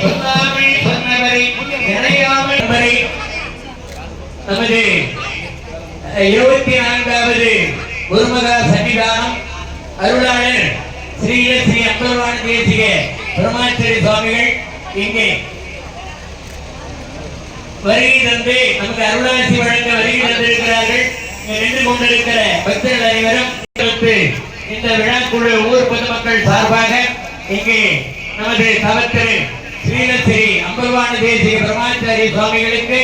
சொல்லாமல் சொன்னவரை நினையாமல் என்பதை நமது இருபத்தி நான்காவது குருமகா சன்னிதானம் அருளாளர் ஸ்ரீ ஸ்ரீ அம்பர்வான தேசிக பிரமாச்சரி சுவாமிகள் இங்கே வருகை தந்து நமக்கு அருளாசி வழங்க வருகை தந்திருக்கிறார்கள். நின்று கொண்டிருக்கிற பக்தர்கள் அனைவரும் வந்து இந்த விழாக்குழு ஊர் பொதுமக்கள் சார்பாக இங்கே நமது தவத்திரு ஸ்ரீலஸ்ரீ அம்பர்வான தேசிய பிரமாச்சாரி சுவாமிகளுக்கு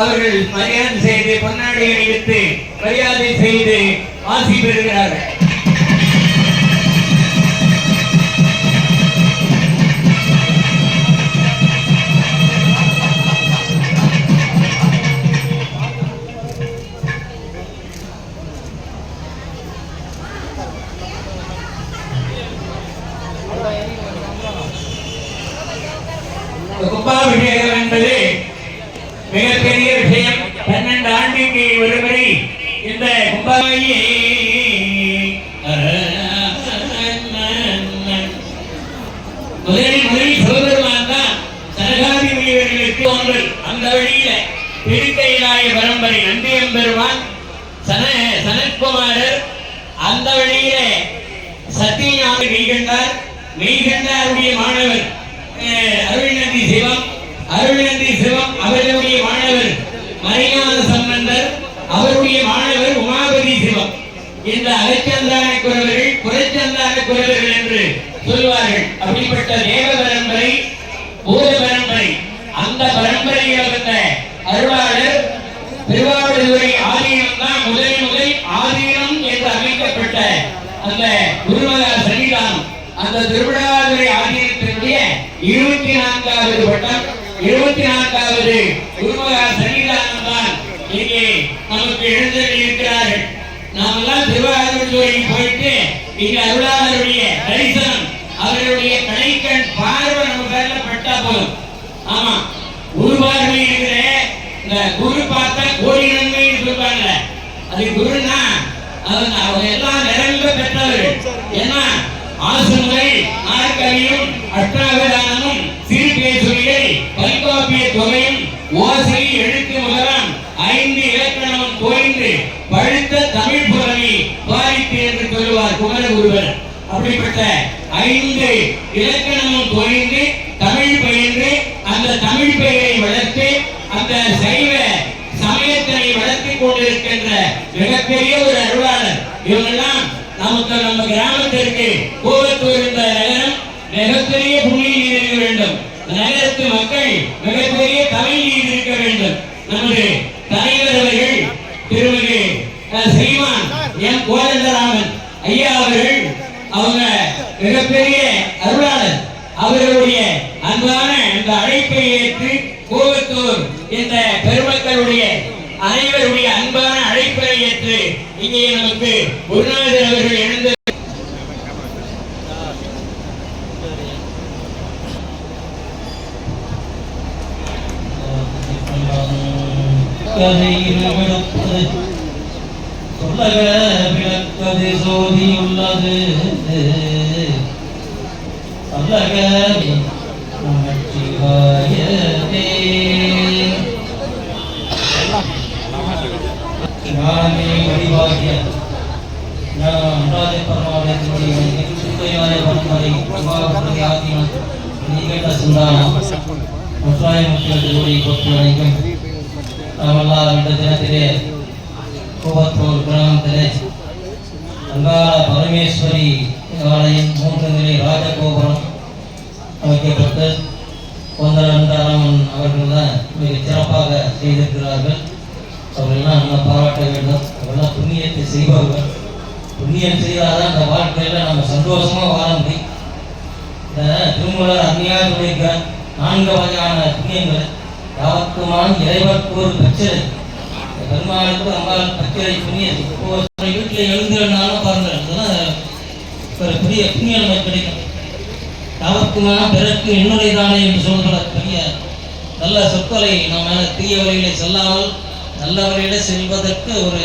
அவர்கள் மரியாதை செய்து பொன்னாடி அணிவித்து மரியாதை செய்து ஆசி பெறுகிறார்கள். ஒருவரை இந்த கும்பாயை முதலில் முதலில் சிவபெருமான் தான் சரகாதி முனிவர்களுக்கு ஒன்று அந்த வழியில திருக்கையிலாய பரம்பரை நந்தியம் பெருமான் சன சனத்குமாரர் அந்த வழியில மெய்கண்டார் மெய்கண்டாருடைய மாணவர் அஹ், அருள்நந்தி சிவம் அருள்நந்தி சிவம் அவர்களுடைய மாணவர் மறைஞான சம்பந்தர் அவருடைய மாணவர் உமாபதி சிவம் இந்த அலைச்சந்தான குரவர்கள் புறச்சந்தான குரவர்கள் என்று சொல்வார்கள் அப்படிப்பட்ட தேவ பரம்பரை பூத பரம்பரை அந்த பரம்பரையில் வந்த அருளாளர் திருவாவடுதுறை ஆதீனம் தான் முதல் முதல் ஆதீனம் என்று அமைக்கப்பட்ட அந்த குருமகா சன்னிதானம். அந்த திருவிழாதுறை ஆதீனத்தினுடைய இருபத்தி நான்காவது வட்டம் இருபத்தி நான்காவது குருமகா சன்னிதானம் தான் இங்கே நமக்கு எழுந்திருக்கிறார் இருக்கிறார்கள் நாமெல்லாம் திருவாரூருக்கு போயிட்டு இங்க அருளாளருடைய தரிசனம் அவர்களுடைய கலைக்கண் பார்வை நம்ம பேர்ல பட்டா போதும். ஆமா குரு பார்வை இருக்கிற இந்த குரு பார்த்தா கோடி நன்மைன்னு சொல்றாங்க அது குருன்னா அவங்க அவங்க எல்லாம் நிரம்ப பெற்றவர்கள் ஏன்னா ஆசுமுறை ஆர்கவியும் அஷ்டாவதானமும் சிறுபேசுரியை பல்காப்பிய தொகையும் ஓசை எழுத்து முதலாம் ஐந்து இலக்கணமும் தோய்ந்து பழுத்த தமிழ் புறவி பாரித்து என்று சொல்லுவார் குமரகுருவர் அப்படிப்பட்ட ஐந்து இலக்கணமும் குறைந்து தமிழ் பயின்று அந்த தமிழ் பெயரை வளர்த்து அந்த சைவ சமயத்தினை வளர்த்துக் கொண்டிருக்கின்ற மிகப்பெரிய ஒரு அருளாளர் இவங்கெல்லாம் நமக்கு நம்ம கிராமத்திற்கு கோவத்தூர் என்ற நகரம் மிகப்பெரிய புண்ணிய நீர் இருக்க வேண்டும் நகரத்து மக்கள் மிகப்பெரிய தமிழ் நீர் இருக்க வேண்டும் நமது தலைவர் அவர்கள் திருமதி அஹ், ஸ்ரீமான் எம் கோதண்டராமன் ஐயா அவர்கள் அவங்க மிகப்பெரிய அருளாளர் அவர்களுடைய அன்பான இந்த அழைப்பை ஏற்று கோவத்தூர் இந்த மக்களுடைய அனைவருடைய அன்பான அழைப்பை ஏற்று இங்கே நமக்கு குருநாதர் அவர்கள் எழுந்த கதையிலுமிழப்பது சொல்லக விளக்கது சோதியுள்ளது. சொல்லக நமச்சிவாயதே பரமாவளத்தினுடைய சுத்தையாய பரம்பரை உருவாக்குவதை ஆகியும் நீகண்ட சிந்தானம் முற்றாய மக்களுடைய கொத்து அனைக்கும் நாமெல்லாம் இந்த தினத்திலே கோபத்தூர் கிராமத்திலே அங்காள பரமேஸ்வரி ஆலயம் மூன்று நிலை ராஜகோபுரம் அமைக்கப்பட்டு அவர்கள் தான் மிக சிறப்பாக செய்திருக்கிறார்கள் அவர்களெல்லாம் நம்ம பாராட்ட வேண்டும் அவர்களெல்லாம் புண்ணியத்தை செய்பவர்கள். புண்ணியம் செய்தாதான் இந்த வாழ்க்கையில் நம்ம சந்தோஷமா வாழ முடியும். இந்த திருமூலர் அந்நியார் சொல்லியிருக்க நான்கு வகையான புண்ணியங்கள் யாவத்துமான் இறைவர்க்கு ஒரு பிரச்சனை பெருமாளுக்கு அம்பாள் பச்சரை புண்ணியம் இப்போ ஒரு வீட்டில் எழுந்துனாலும் பாருங்கள். இதெல்லாம் ஒரு பெரிய புண்ணியம் நமக்கு கிடைக்கும். யாவத்துமான பிறக்கு என்னுடைய தானே என்று சொல்கிற பெரிய நல்ல சொற்களை நம்ம தீய வழிகளை செல்லாமல் நல்ல வழியில செல்வதற்கு ஒரு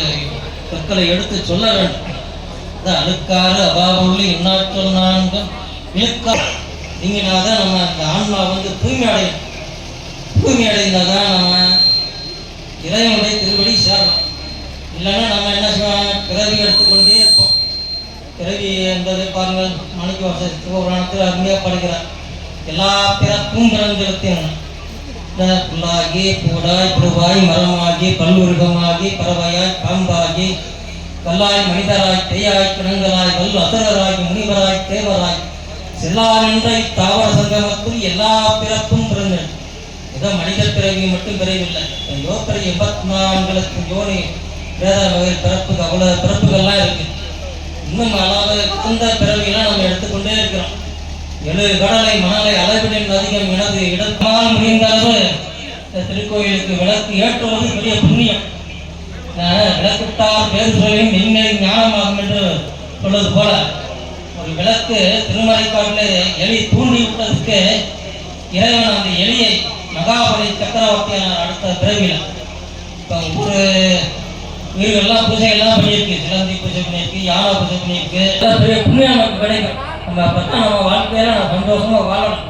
சொற்களை எடுத்து சொல்ல வேண்டும். அழுக்காறு அபாவுள்ளி இன்னாற்றல் நான்கு இழுக்கா. நீங்கனா தான் நம்ம அந்த ஆன்மா வந்து தூய்மை அடையும் தூய்மை அடைந்தால் தான் நம்ம இறைவனுடைய திருவடி சேரலாம் இல்லைன்னா நம்ம என்ன செய்வோம் பிறவி எடுத்துக்கொண்டே இருப்போம். பிறவி என்பதை பாருங்கள் மணிக்கு வருஷத்துக்கு புராணத்தில் அருமையாக படுகிறார். எல்லா பிறப்பும் பிறந்திருத்தேன் புல்லாகி பூடாய் புழுவாய் மரமாகி பல்லுருகமாகி பறவையாய் பாம்பாகி கல்லாய் மனிதராய் தேயாய் கிணங்களாய் வல் அசுரராய் முனிவராய் தேவராய் செல்லாரென்ற தாவர சங்கமத்தில் எல்லா பிறப்பும் பிறந்தன. ஏதோ மனித பிறவி மட்டும் பிறவில்லை. யோத்தரை எண்பத்தி நான்கு லட்சம் யோனி வேத வகை பிறப்புக்கு அவ்வளவு பிறப்புகள்லாம் இருக்கு. இன்னும் அளவு இந்த பிறவியெல்லாம் நம்ம எடுத்துக்கொண்டே இருக்கிறோம். எழு கடலை மணலை அளவிடின் அதிகம் எனது இடத்தால் முடிந்த அளவு திருக்கோயிலுக்கு விளக்கு ஏற்றுவது பெரிய புண்ணியம். அஹ் விளக்கிட்டால் நீங்கள் ஞானமாகும் என்று சொல்வது போல. ஒரு விளக்கு திருமறைக்காட்டில் எலி தூண்டி விட்டதுக்கு இறைவன் அந்த எலியை மகாபலி சக்கரவர்த்தியான அடுத்த பிறவியில் இப்போ ஒரு உயிர்கள்லாம் பூஜை எல்லாம் பண்ணியிருக்கு சிலந்தி பூஜை பண்ணியிருக்கு யானை பூஜை பண்ணியிருக்கு. எல்லாம் பெரிய புண்ணியம் நமக்கு கிடைக்கும் நம்ம அப்பதான் நம்ம வாழ்க்கையில நம்ம சந்தோஷமாக வாழணும்.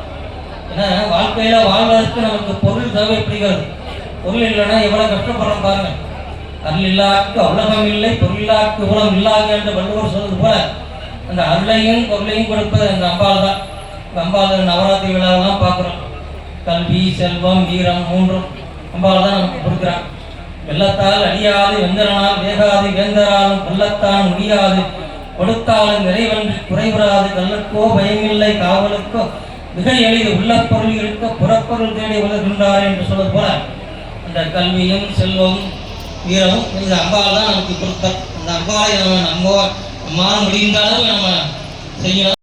ஏன்னா வாழ்க்கையில வாழ்வதற்கு நமக்கு பொருள் தேவைப்படுகிறது. பொருள் இல்லைன்னா எவ்வளோ கஷ்டப்படுறோம் பாருங்கள் அருள் இல்லாக்கு உலகம் இல்லை பொருளாக்கு உலகம் இல்லாது என்று வள்ளுவர் சொல்வது போல அந்த அருளையும் பொருளையும் கொடுப்பது அந்த அம்பாள் தான். அம்பாள் நவராத்திரி விழாவெல்லாம் பார்க்குறோம். கல்வி செல்வம் வீரம் மூன்றும் அம்பாள் தான் நமக்கு கொடுக்குறான். வெள்ளத்தால் அடியாது வெந்தரனால் வேகாது வேந்தராலும் வெள்ளத்தான் முடியாது. கொடுத்தாலும் நிறைவன்றி குறைவராது கள்ளக்கோ பயமில்லை காவலுக்கோ மிக எளிது உள்ள பொருள் இருக்க புறப்பொருள் தேடி உலகின்றார் என்று சொல்வது போல அந்த கல்வியும் செல்வம் வீரமும் இந்த அம்பாள் தான் நமக்கு கொடுத்தார் அந்த அம்பாளை நம்ம நம்ம நம்மால் முடிந்த அளவு நம்ம செய்யணும்.